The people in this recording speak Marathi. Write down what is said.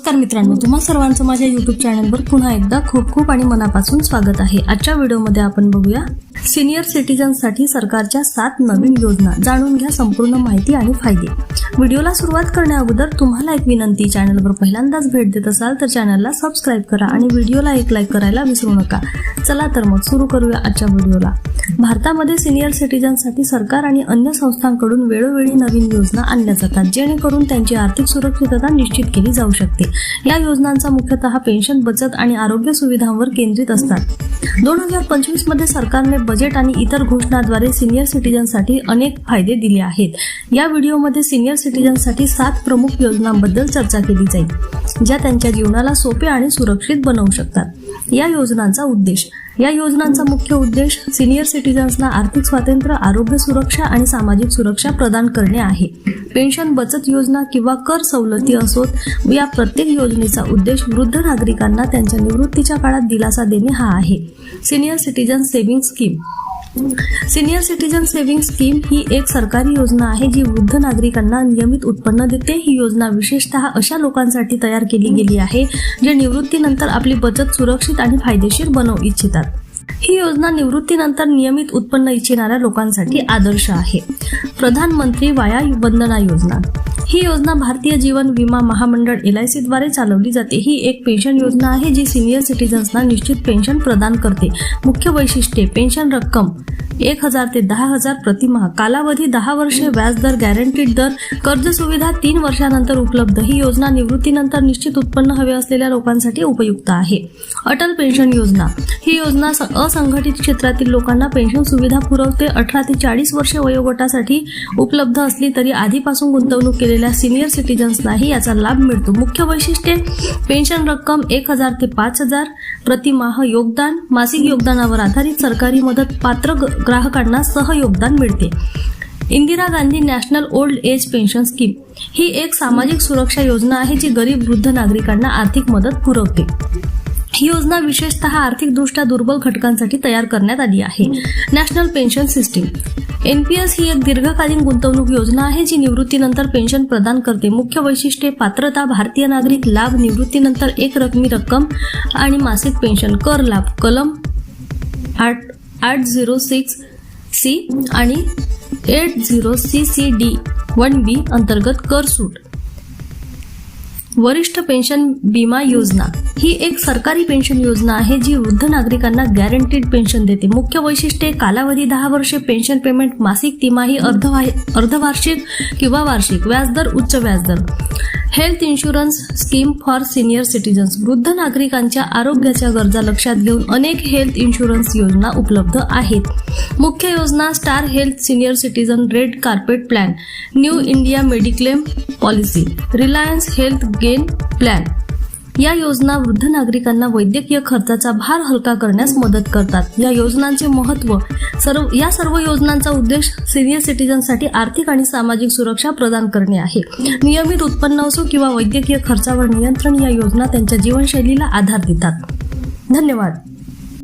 नमस्कार मित्रांनो तुम्हा सर्वांचं माझ्या युट्यूब चॅनलवर पुन्हा एकदा खूप खूप आणि मनापासून स्वागत आहे. आजच्या व्हिडिओमध्ये आपण बघूया सिनियर सिटीजनसाठी सरकारच्या सात नवीन योजना. जाणून घ्या संपूर्ण माहिती आणि फायदे. व्हिडिओला सुरुवात करण्या अगोदर तुम्हाला एक विनंती चॅनलवर पहिल्यांदाच भेट देत असाल तर चॅनलला सबस्क्राईब करा आणि व्हिडिओला एक लाईक करायला विसरू नका. चला तर मग सुरू करूया आजच्या व्हिडिओला. भारतामध्ये सिनियर सिटीजनसाठी सरकार आणि अन्य संस्थांकडून वेळोवेळी नवीन योजना आणल्या जातात जेणेकरून त्यांची आर्थिक सुरक्षितता निश्चित केली जाऊ शकते. या योजनांचा मुख्यतः पेन्शन बचत आणि आरोग्य सुविधांवर केंद्रित असतात. दोन हजार पंचवीसमध्ये सरकारने बजेट आणि इतर घोषणाद्वारे सिनियर सिटीजनसाठी अनेक फायदे दिले आहेत. या व्हिडिओमध्ये सिनियर सिटीजनसाठी सात प्रमुख योजनांबद्दल चर्चा केली जाईल ज्या त्यांच्या जीवनाला सोपे आणि सुरक्षित बनवू शकतात. या योजनांचा उद्देश या योजनांचा मुख्य उद्देश सिनियर सिटीजन्सना आर्थिक स्वातंत्र्य आरोग्य सुरक्षा आणि सामाजिक सुरक्षा प्रदान करणे आहे. पेन्शन बचत योजना किंवा कर सवलती असोत या प्रत्येक योजनेचा उद्देश वृद्ध नागरिकांना त्यांच्या निवृत्तीच्या काळात दिलासा देणे हा आहे. Senior citizen saving scheme senior citizen saving scheme ही एक सरकारी योजना आहे जी वृद्ध नागरिकांना नियमित उत्पन्न देते. ही योजना विशेषतः अशा लोकांसाठी तयार केली गेली आहे जे निवृत्तीनंतर आपली बचत सुरक्षित आणि फायदेशीर बनवू इच्छितात. ही योजना निवृत्तीनंतर नियमित उत्पन्न इच्छिणाऱ्या लोकांसाठी आदर्श आहे. प्रधानमंत्री वाया वंदना योजना. ही योजना भारतीय जीवन विमा महामंडळ एल आय सी द्वारे चालवली जाते. ही एक पेन्शन योजना आहे जी सिनियर सिटीजन्सना निश्चित पेन्शन प्रदान करते. मुख्य वैशिष्ट्ये पेन्शन रक्कम एक हजार ते दहा हजार प्रतिमाह. कालावधी दहा वर्षे व्याजदर गॅरंटीड दर कर्ज सुविधा तीन वर्षानंतर उपलब्ध. ही योजना निवृत्तीनंतर निश्चित उत्पन्न हवे असलेल्या लोकांसाठी उपयुक्त आहे. अटल पेन्शन योजना. ही योजना असंघटित क्षेत्रातील लोकांना पेन्शन सुविधा पुरवते. अठरा ते चाळीस वर्षे वयोगटासाठी उपलब्ध असली तरी आधीपासून गुंतवणूक केली केलेल्या सिनियर सिटीजन्सनाही याचा लाभ मिळतो. मुख्य वैशिष्ट्ये पेन्शन रक्कम एक हजार ते पाच हजार प्रतिमाह योगदान मासिक योगदानावर आधारित सरकारी मदत पात्र ग्राहकांना सहयोगदान मिळते. Indira Gandhi national old age pension scheme ही एक सामाजिक सुरक्षा योजना आहे जी गरीब वृद्ध नागरिकांना आर्थिक मदत पुरवते. ही योजना विशेषतः आर्थिकदृष्ट्या दुर्बल घटकांसाठी तयार करण्यात आली आहे. नॅशनल पेन्शन सिस्टीम एनपीएस ही एक दीर्घकालीन गुंतवणूक योजना आहे जी निवृत्तीनंतर पेन्शन प्रदान करते. मुख्य वैशिष्ट्ये पात्रता भारतीय नागरिक लाभ निवृत्तीनंतर एक रकमी रक्कम आणि मासिक पेन्शन कर लाभ कलम आठ आठ झिरो सिक्स सी आणि eight zero C C D one B अंतर्गत कर सूट. वरिष्ठ पेन्शन विमा योजना. ही एक सरकारी पेन्शन योजना आहे जी वृद्ध नागरिकांना गॅरंटीड पेन्शन देते. मुख्य वैशिष्ट्ये कालावधी दहा वर्षे पेन्शन पेमेंट मासिक तिमाही अर्धवा- अर्धवार्षिक किंवा वार्षिक व्याजदर उच्च व्याजदर. Health insurance scheme for senior citizens वृद्ध नागरिकांच्या आरोग्याच्या गरजा लक्षात घेऊन अनेक हेल्थ इन्शुरन्स योजना उपलब्ध आहेत. मुख्य योजना star health senior citizen red carpet plan new India mediclaim policy Reliance health gain plan या योजना वृद्ध नागरिकांना वैद्यकीय खर्चाचा भार हलका करण्यास मदत करतात. या योजनांचे महत्त्व सर्व या सर्व योजनांचा उद्देश सिनियर सिटीजनसाठी आर्थिक आणि सामाजिक सुरक्षा प्रदान करणे आहे. नियमित उत्पन्न असो किंवा वैद्यकीय खर्चावर नियंत्रण या योजना त्यांच्या जीवनशैलीला आधार देतात. धन्यवाद.